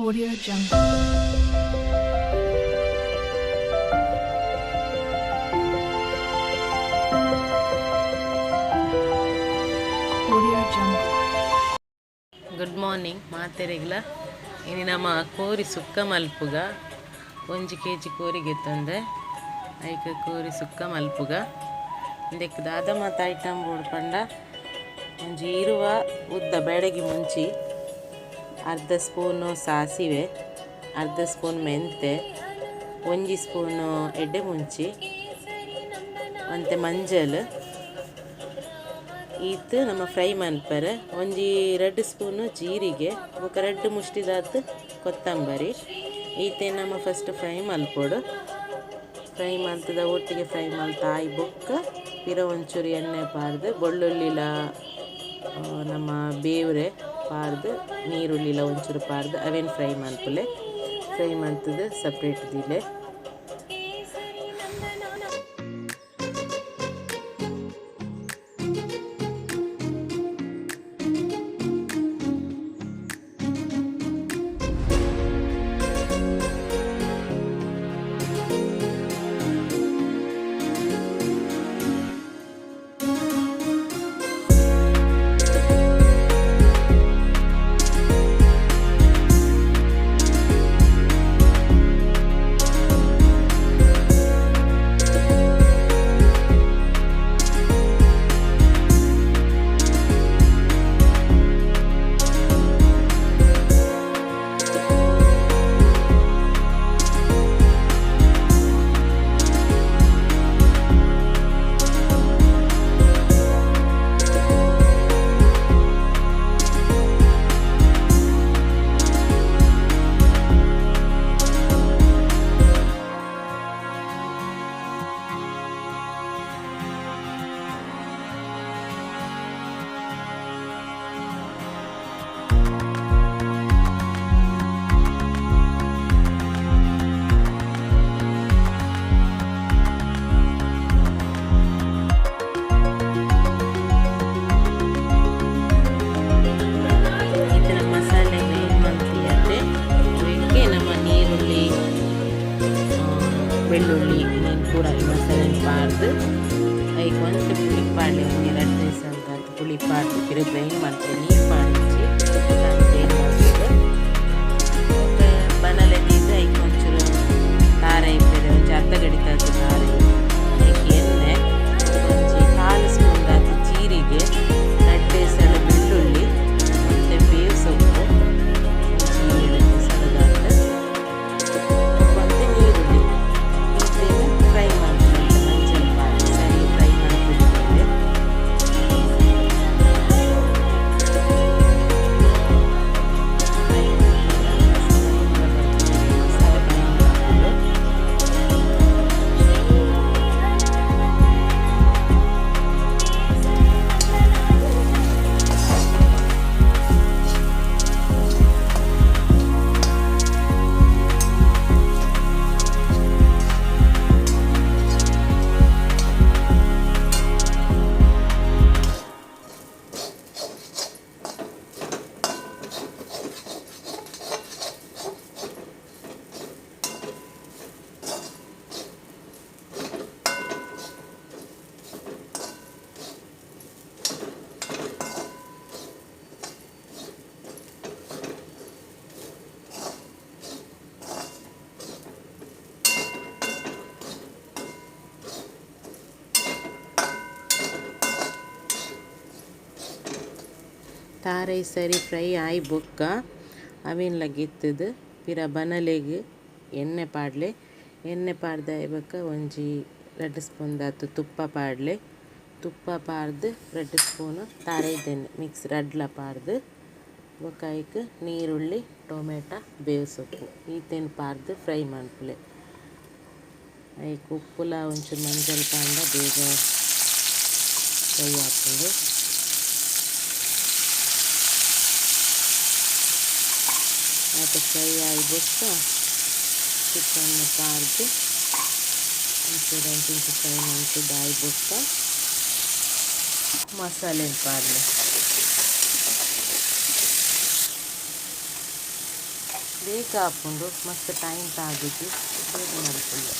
Audio Jungle. Good morning ಮಾತೆರೆಗ್ಲ ಇನಿ ನಮ್ಮ ಕೋರಿ ಸುಕ್ಕ ಮಲ್ಪುಗ. ಒಂಜಿ ಕೆ ಜಿ ಕೋರಿಗೆ ತಂದೆ. ಐಕ ಕೋರಿ ಸುಕ್ಕ ಮಲ್ಪುಗ. ಇದಕ್ಕೆ ದಾದ ಮಾತ ಐಟಮ್ ಪಂಡ. ಒಂಜಿ ಇರುವ ಉದ್ದ ಬೆಳಗ್ಗೆ ಮುಂಚಿ. ಅರ್ಧ ಸ್ಪೂನು ಸಾಸಿವೆ, ಅರ್ಧ ಸ್ಪೂನ್ ಮೆಂತೆ ಒಂಜಿ ಸ್ಪೂನು ಎಡ್ಡೆ ಮುಂಚಿ, ಮತ್ತು ಮಂಜಲ್, ಈತ್ ನಮ್ಮ ಫ್ರೈ ಮನ್ಪರೆ ಒಂಜಿ ರೆಡ್ ಸ್ಪೂನು ಜೀರಿಗೆ, ಬೊಕ ರೆಡ್ ಮುಷ್ಟಿದಾತು ಕೊತ್ತಂಬರಿ, ಈತೆ ನಮ್ಮ ಫಸ್ಟ್ ಫ್ರೈ ಮಲ್ಪೊಡು ಫ್ರೈ ಮಲ್ತದ ಒಟ್ಟಿಗೆ ಫ್ರೈ ಮಲ್ತ ಆಯ್ ಬೊಕ್ಕ ಪಿರ ಒಂಚೂರು ಎಣ್ಣೆ ಪಾರ್ದು ಬೆಳ್ಳುಳ್ಳಿಲ ನಮ್ಮ ಬೇವ್ರೆ. ಪಾರ್ದು ನೀರುಳ್ಳಿಲ ಒಂಚೂರು ಪಾರ್ದು ಅವೇನು ಫ್ರೈ ಮಲ್ಪುಲೆ ಫ್ರೈ ಮಲ್ತದು ಸಪ್ರೇಟ್ ದಿಲೆ lipat dikirim lagi mantan lipat né? ತಾರೈ ಸರಿ ಫ್ರೈ ಆಯ್ ಬೊಕ್ಕ. ಅವೇನು ಲಗಿತ್ತದು? ಪಿರ ಬನಲೆಗ್ ಎಣ್ಣೆ ಪಾಡ್ಲೆ. ಎಣ್ಣೆ ಪಾಡ್ದ ಬೊಕ್ಕ ಒಂಜಿ ರೆಡ್ ಸ್ಪೂನ್ ದಾತು ತುಪ್ಪ ಪಾಡ್ಲೆ. ತುಪ್ಪ ಪಾರ್ದು ರೆಡ್ ಸ್ಪೂನು ತಾರೈದೆಣ್ಣೆ ಮಿಕ್ಸ್ ರಡ್ಲ ಪಾರ್ದು ಬೊಕ್ಕ ಐಕ್ ನೀರುಳ್ಳಿ, ಟೊಮೆಟೊ ಬೇವು ಸೊಪ್ಪು ಈತೇನು ಪಾರ್ದು ಫ್ರೈ ಮನ್ಪುಲೆ ಐಕ್ ಉಪ್ಪುಲ ಒಂಚೂರು ಮಂಜಲ್ ಪಾಂಡ ಬೇಗ ಫ್ರೈ ಹಾಕೊಂಡು ಅದು ಫ್ರೈ ಆಗಿಬಿಟ್ಟು ಚಿಕನ್ ಪಾರ್ದು ಒಂಚೂರು ಒಂಚೂರು ಫ್ರೈ ಮಾಡ್ತಿದ್ದು ಆಗಿಬಿಟ್ಟು ಮಸಾಲೆ ಪಾರ್ಲೆ ಬೇಗ ಹಾಕೊಂಡು ಮಸ್ತ್ ಟೈಮ್ ತಾಗಿದ್ದು ಬೇಗ ನಡ್ಕೊಂಡು